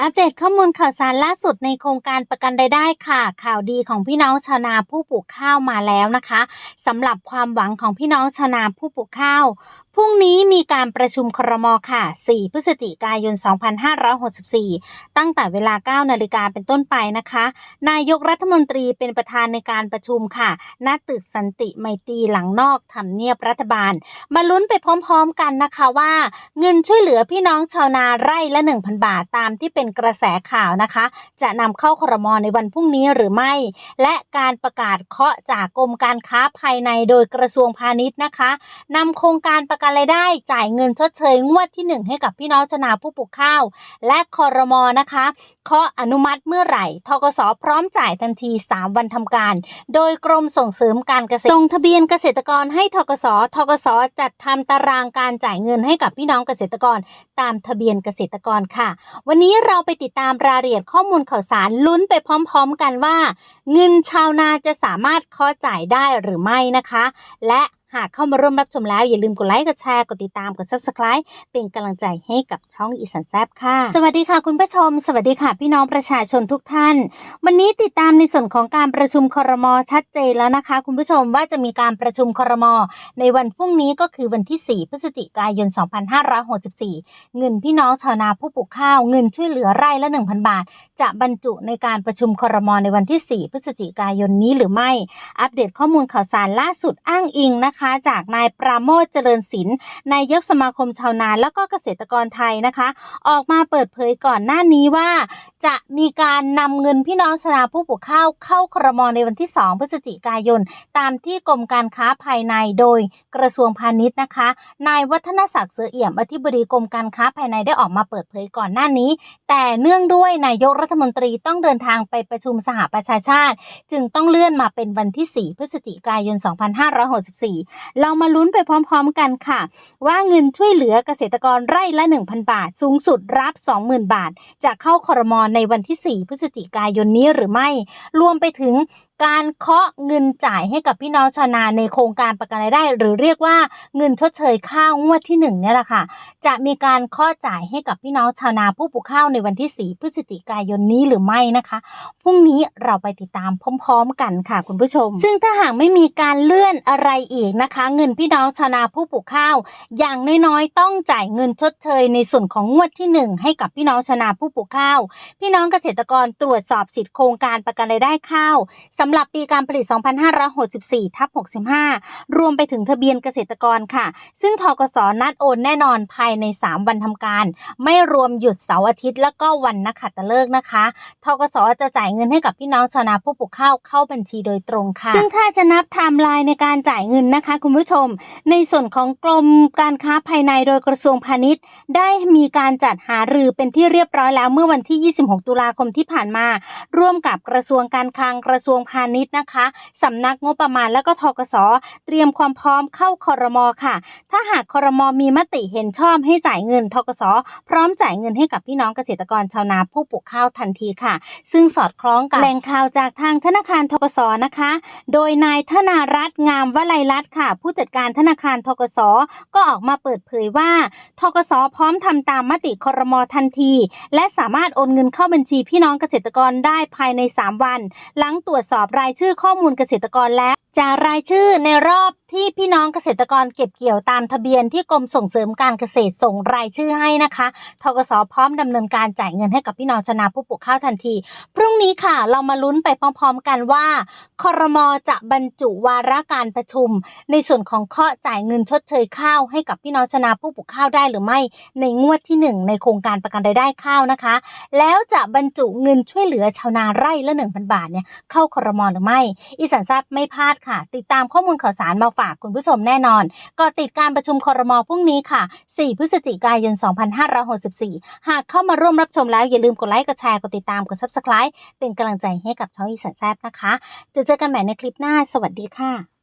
อัปเดตข้อมูลข่าวสารล่าสุดในโครงการประกันรายได้ค่ะ ข่าวดีของพี่น้องชาวนาผู้ปลูกข้าวมาแล้วนะคะสำหรับความหวังของพี่น้องชาวนาผู้ปลูกข้าวพรุ่งนี้มีการประชุมครมค่ะ 4 พฤศจิกายน 2564 ตั้งแต่เวลา 9 นาฬิกาเป็นต้นไปนะคะ นายกรัฐมนตรีเป็นประธานในการประชุมค่ะ ณ ตึกสันติไมตรีหลังนอกทำเนียบรัฐบาล มาลุ้นไปพร้อมๆกันนะคะว่า เงินช่วยเหลือพี่น้องชาวนาไร่ละ 1,000 บาทตามที่เป็นกระแสข่าวนะคะ จะนำเข้าครมในวันพรุ่งนี้หรือไม่ และการประกาศเคาะจากกรมการค้าภายในโดยกระทรวงพาณิชย์นะคะนำโครงการประกันรายได้จ่ายเงินชดเชยงวดที่ 1 ให้กับพี่น้องชนาผู้ปลูกข้าว และคอรมอนะคะเคาะอนุมัติเมื่อไหร่ทกสพร้อมจ่ายทันที 3 วันทำการ โดยกรมส่งเสริมการเกษตรส่งทะเบียนเกษตรกรให้ทกสทกสจัดทำตารางการจ่ายเงินให้กับพี่น้องเกษตรกร ตามทะเบียนเกษตรกรค่ะ วันนี้เราราไปติดตามรายละเอียดข้อมูลข่าวสารลุ้นไปพร้อมๆกันว่า เงินชาวนาจะสามารถเคาะจ่ายได้หรือไม่นะคะ และ หากเข้ามาร่วมรับชมแล้วอย่าลืมกดไลค์กดแชร์กดติดตามกด subscribe เป็นกำลังใจให้กับช่องอีสันแซบค่ะ สวัสดีค่ะคุณผู้ชม สวัสดีค่ะพี่น้องประชาชนทุกท่าน วันนี้ติดตามในส่วนของการประชุมครมชัดเจนแล้วนะคะ คุณผู้ชมว่าจะมีการประชุมครม ในวันพรุ่งนี้ก็คือวันที่ 4 พฤศจิกายน 2564 เงินพี่น้องชาวนาผู้ปลูกข้าวเงินช่วยเหลือไร่ละ 1,000 บาท จะบรรจุในการประชุมครมในวันที่ 4 พฤศจิกายนนี้หรือไม่ อัปเดตข้อมูลข่าวสารล่าสุดอ้างอิงนะคะจากนายปราโมทเจริญศิลป์นายกสมาคมชาวนาแล้วก็เกษตรกรไทยนะคะ ออกมาเปิดเผยก่อนหน้านี้ว่า จะมีการนำเงินพี่น้องชาวนาผู้ปลูกข้าวเข้าครมในวันที่ 2 พฤศจิกายน ตามที่กรมการค้าภายในโดยกระทรวงพาณิชย์นะคะ นายวัฒนศักดิ์เสือเอี่ยมอธิบดีกรมการค้าภายในได้ออกมาเปิดเผยก่อนหน้านี้ แต่เนื่องด้วยนายกรัฐมนตรีต้องเดินทางไปประชุมสหประชาชาติ จึงต้องเลื่อนมาเป็นวันที่ 4 พฤศจิกายน 2564เรามาลุ้นไปพร้อมๆกันค่ะ ว่าเงินช่วยเหลือเกษตรกรไร่ละ 1,000 บาท สูงสุดรับ 20,000 บาท จะเข้าคอรมในวันที่ 4 พฤศจิกายนนี้หรือไม่ รวมไปถึง การเคาะเงินจ่ายให้กับพี่น้องชาวนาในโครงการประกันรายได้ หรือเรียกว่าเงินชดเชยข้าวงวดที่1เนี่ยแหละค่ะ จะมีการเคาะจ่ายให้กับพี่น้องชาวนาผู้ปลูกข้าวในวันที่ 4 พฤศจิกายนนี้หรือไม่นะคะพรุ่งนี้เราไปติดตามพร้อม ๆ กันค่ะคุณผู้ชม ซึ่งถ้าหากไม่มีการเลื่อนอะไรอีกนะคะ เงินพี่น้องชาวนาผู้ปลูกข้าว อย่างน้อยๆ ต้องจ่ายเงินชดเชยในส่วนของงวดที่ 1 ให้กับพี่น้องชาวนาผู้ปลูกข้าว พี่น้องเกษตรกรตรวจสอบสิทธิโครงการประกันรายได้ข้าวสำำหรับปีการผลิต 2564ทับ65 รวมไปถึงทะเบียนเกษตรกรค่ะ ซึ่งทกสนัดโอนแน่นอนภายใน 3 วันทำการ ไม่รวมหยุดเสาร์อาทิตย์ แล้วก็วันนักขัตฤกษ์นะคะทกสจะจ่ายเงินให้กับพี่น้องชาวนาผู้ปลูกข้าวเข้าบัญชีโดยตรงค่ะ ซึ่งถ้าจะนับไทม์ไลน์ในการจ่ายเงินนะคะ คุณผู้ชม ในส่วนของกรมการค้าภายในโดยกระทรวงพาณิชย์ ได้มีการจัดหารือเป็นที่เรียบร้อยแล้วเมื่อวันที่ 26 ตุลาคมที่ผ่านมา ร่วมกับกระทรวงการคลังกระทรวงพาณิชย์นะคะสำนักงบประมาณและก็ทกสเตรียมความพร้อมเข้าคอรมอค่ะ ถ้าหากคอรมอมีมติเห็นชอบให้จ่ายเงินทกสพร้อมจ่ายเงินให้กับพี่น้องเกษตรกรชาวนาผู้ปลูกข้าวทันทีค่ะ ซึ่งสอดคล้องกับแหล่งข่าวจากทางธนาคารทกสนะคะ โดยนายธนารัตน์งามวลัยรัตน์ค่ะ ผู้จัดการธนาคารทกสก็ออกมาเปิดเผยว่าทกสพร้อมทำตามมติคอรมอทันที และสามารถโอนเงินเข้าบัญชีพี่น้องเกษตรกรได้ภายใน 3 วัน หลังตรวจสอบรายชื่อข้อมูลเกษตรกรแล้ว จากรายชื่อในรอบที่พี่น้องเกษตรกรเก็บเกี่ยวตามทะเบียนที่กรมส่งเสริมการเกษตรส่งรายชื่อให้นะคะทกสพร้อมดำเนินการจ่ายเงินให้กับพี่น้องชนาผู้ปลูกข้าวทันที พรุ่งนี้ค่ะ เรามาลุ้นไปพร้อมๆกันว่าคอรมอจะบรรจุวาระการประชุม ในส่วนของเคาะจ่ายเงินชดเชยข้าวให้กับพี่น้องชนาผู้ปลูกข้าวได้หรือไม่ ในงวดที่ 1 ในโครงการประกันรายได้ข้าวนะคะ แล้วจะบรรจุเงินช่วยเหลือชาวนาไร่ละ1,000บาทเนี่ยเข้าคอรมอหรือไม่ อีสานทราบไม่พลาดค่ะ ติดตามข้อมูลข่าวสารมาฝากคุณผู้ชมแน่นอนก็ติดการประชุมคอรมอพรุ่งนี้ค่ะ 4 พฤศจิกายน 2564 หากเข้ามาร่วมรับชมแล้วอย่าลืมกดไลค์ กดแชร์ กดติดตาม กดซับสไคร b ์เป็นกำลังใจให้กับช่องอีสานแซบนะคะ จะเจอกันใหม่ในคลิปหน้า สวัสดีค่ะ